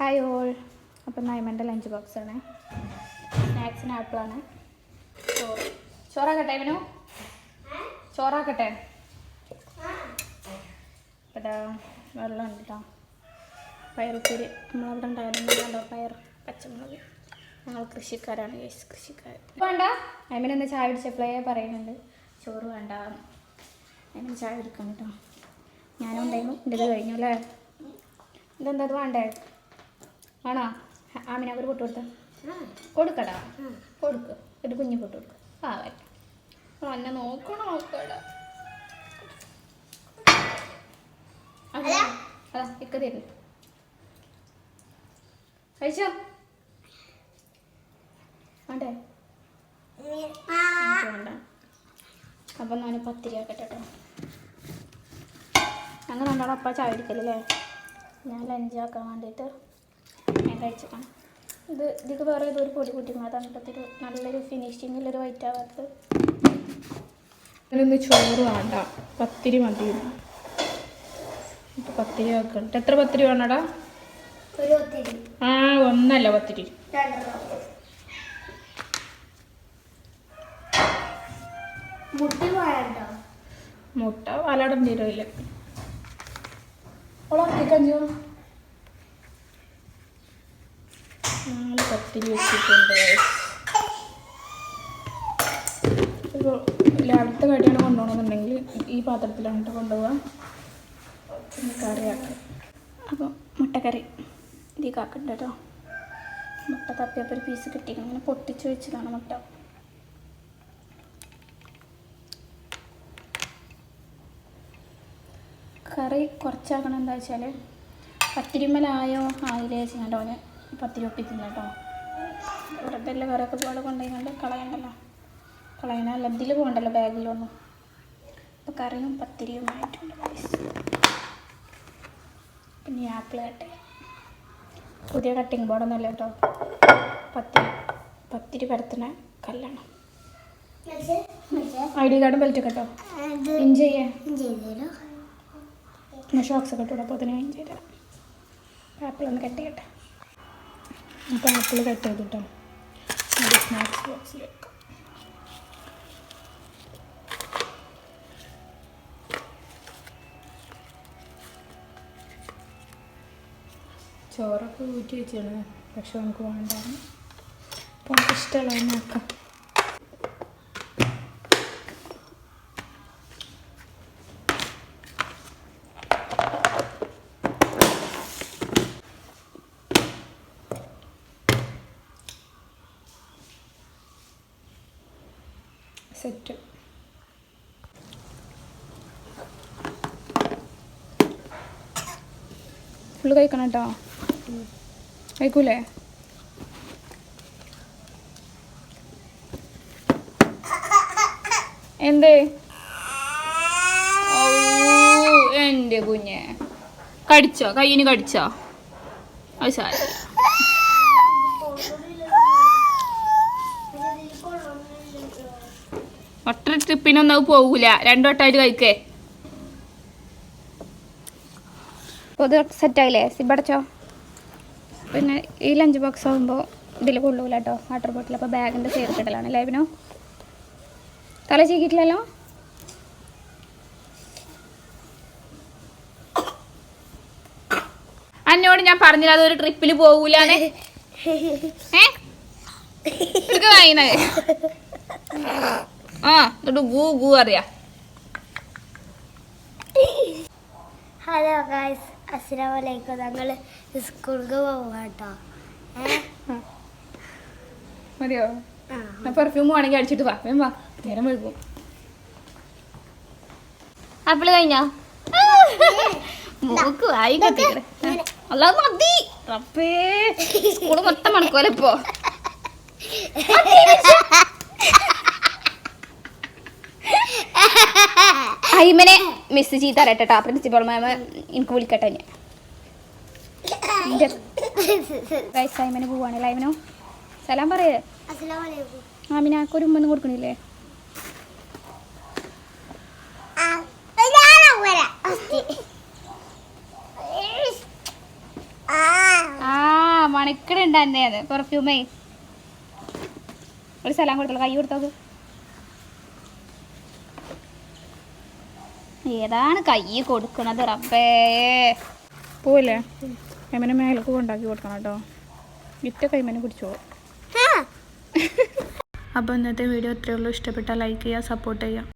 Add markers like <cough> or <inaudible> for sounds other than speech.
Hi all അപ്പം നൈമന്റെ lunch box ആണ്. സ്നാക്സിന് ആപ്പിളാണ് ചോറ് ചോറാക്കട്ടെ ഇവനു ചോറാക്കട്ടെ? അപ്പം വെള്ളം ഉണ്ട് കേട്ടോ പയറുപ്പേര് നമ്മളവിടെ ഉണ്ടായിരുന്നു കണ്ടോ? പയർ പച്ചമുളക്. ഞങ്ങൾ കൃഷിക്കാരാണ് യെസ് കൃഷിക്കാർ. വേണ്ട. അമ്മൻ എന്താ ചായ കുടിച്ചപ്പോഴേ പറയുന്നുണ്ട്. ചോറ് വേണ്ട. അമ്മൻ ചായ എടുക്കണം കേട്ടോ. ഞാനും ഉണ്ടായിരുന്നു. എന്റെ കഴിഞ്ഞു അല്ലേ? ഇതെന്താ അത് വേണ്ടേ? ആണോ? ആമിന ഒരു പൊട്ട് കൊടുത്ത? കൊടുക്കടാ. കൊടുക്ക്. ഒരു കുഞ്ഞു പൊട്ട് കൊടുക്ക. ആ വരട്ടെ. എന്നെ നോക്കണം നോക്കടാ അതാ. ഇക്ക തരുന്നു. കഴിച്ചോ? വേണ്ടേ? വേണ്ട. അപ്പം ഞാൻ പത്തിരി ആക്കട്ടെ കേട്ടോ ഞങ്ങൾ രണ്ടാളും അപ്പം ചായ അടിക്കലല്ലേ ഞാൻ ലഞ്ചാക്കാൻ വേണ്ടിയിട്ട് ഞാൻ കഴിച്ചതാണ് ഇത് ഇതിക്ക് വേറെ ഇതൊരു പൊടി കൂട്ടി അതാണ് ഇപ്പോഴത്തെ നല്ലൊരു ഫിനിഷിങ്ങിലൊരു വൈറ്റ് ആവാത്തത് ഇതിനൊന്ന് ചോറ് വേണ്ട. പത്തിരി മതി. പത്തിരി വെക്കണ്ട. എത്ര പത്തിരി വേണടാ? ആ ഒന്നല്ല പത്തിരി. മുട്ട വരില്ല ഉളർത്തിക്കഞ്ചോ നാല് പത്തിരി വെച്ചിട്ടുണ്ട്. ഇപ്പോൾ രാവിലത്തെ കടിയാണ് കൊണ്ടുപോകണമെന്നുണ്ടെങ്കിൽ ഈ പാത്രത്തിലാണ് കേട്ടോ കൊണ്ടുപോകാം പിന്നെ കറിയാക്കാം. അപ്പോൾ മുട്ടക്കറി ഇതിൽ കാക്കണ്ട കേട്ടോ മുട്ട തപ്പിയപ്പോൾ ഒരു പീസ് കിട്ടിയിരുന്നു അങ്ങനെ പൊട്ടിച്ച് വെച്ചതാണ് മുട്ട. കറി കുറച്ചാക്കണം എന്താ വെച്ചാൽ പത്തിരിമലായോ ആയില്ലേ വെച്ചാൽ ഓന് പത്തിരി ഒപ്പിക്കുന്നു കേട്ടോ. വെറുതെ എല്ലാ വേറെ പോലെ കൊണ്ടുപോയി കളയണ്ടല്ലോ. കളയണല്ല ഇതിൽ പോകണ്ടല്ലോ ബാഗിലൊന്നും. അപ്പോൾ കറിയും പത്തിരിയും ആയിട്ടുണ്ട് guys. പിന്നെ ആപ്പിൾ കട്ട് പുതിയ കട്ടിങ് ബോർഡൊന്നുമല്ല കേട്ടോ. പത്തിരി പത്തിരി പരത്തുന്ന കല്ലാണ്. ഐ ഡി കാർഡും ബെൽറ്റ് കേട്ടോ ചെയ്യേ. പിന്നെ ഷോക്സ് ഒക്കെ ഇട്ടൂടെ അപ്പോൾ അതിന് തരാം. ആപ്പിൾ ഒന്ന് കട്ട് അപ്പോൾ ആപ്പിൾ കട്ട് ചെയ്തു അത് സ്നാക്സ് ബോക്സിൽ വെക്കാം ചോറൊക്കെ ഊറ്റി വെച്ചാണ് പക്ഷെ നമുക്ക് വേണ്ട അപ്പോൾ നമുക്ക് ഇഷ്ടമുള്ള തന്നെ സെറ്റ്. ഫുള്ള് കഴിക്കണം കേട്ടോ. കഴിക്കൂലേ? എന്തേ? എന്റെ കുഞ്ഞെ. കടിച്ചോ? കയ്യിന് കടിച്ചോ? അത് സാരി ഒറ്റ ട്രിപ്പിനൊന്നും അത് പോകൂല രണ്ടു വട്ടമായിട്ട് കഴിക്കേ. സെറ്റ് ആയില്ലേ സെറ്റായില്ലേ? സിബടച്ചോ പിന്നെ ഈ ലഞ്ച് ബോക്സ് ആകുമ്പോൾ ഇതിൽ കൊള്ളൂല കേട്ടോ വാട്ടർ ബോട്ടിൽ അപ്പോൾ ബാഗിന്റെ ചേർത്തിടലാണ് ലൈവിനോ തല ചീക്കിട്ടില്ലല്ലോ അന്നോട് ഞാൻ പറഞ്ഞില്ല അതൊരു ട്രിപ്പിൽ പോകൂല <laughs> ഏ? വാങ്ങിയത് <laughs> ആ എന്നിട്ട് ഗൂ ഗൂ അറിയാ. ഹലോ ഗായ്സ് അസ്സലാമു അലൈക്കും ഞങ്ങൾ സ്കൂൾക്ക് പോവാട്ടോ മതിയോ? പെർഫ്യൂം വേണമെങ്കിൽ അടിച്ചിട്ട് വാ. വേം വാ. നേരം വെളുക്കും ആപ്പിൾ കഴിഞ്ഞോ? മൂക്ക് വായി കത്തിക്കടെ അല്ല മതി. റബ്ബേ. സ്കൂൾ മൊത്തം മണക്കോലെ ഇപ്പോ? അയ്മനെ മിസ് ചെയ്ത് തരട്ടെ കേട്ടോ പ്രിൻസിപ്പൾ മാം എനിക്ക് വിളിക്കട്ടെ ഞാൻ ഗൈസ് അയ്മന് പോവാണ്. ലൈമനോ സലാം പറയേ. ആമിനാക്ക് ഒരു ഉമ്മൊന്നും കൊടുക്കണില്ലേ? ആ മണിക്കടുണ്ട് പെർഫ്യൂമേ. ഒരു സ്ഥലം കൊടുത്തോളൂ. കൈ കൊടുത്തോക്ക്. ഏതാണ് കൈ കൊടുക്കണത് റബ്ബേ? പോവില്ലേ? കൈമനെ മേലക്ക് കൊണ്ടാക്കി കൊടുക്കണം കേട്ടോ. ഇറ്റ കൈമനെ പിടിച്ചോ ആ. അപ്പോൾ ഇന്നത്തെ വീഡിയോ ഇത്രയേ ഉള്ളൂ. ഇഷ്ടപ്പെട്ടാൽ ലൈക്ക് ചെയ്യുക സപ്പോർട്ട് ചെയ്യുക.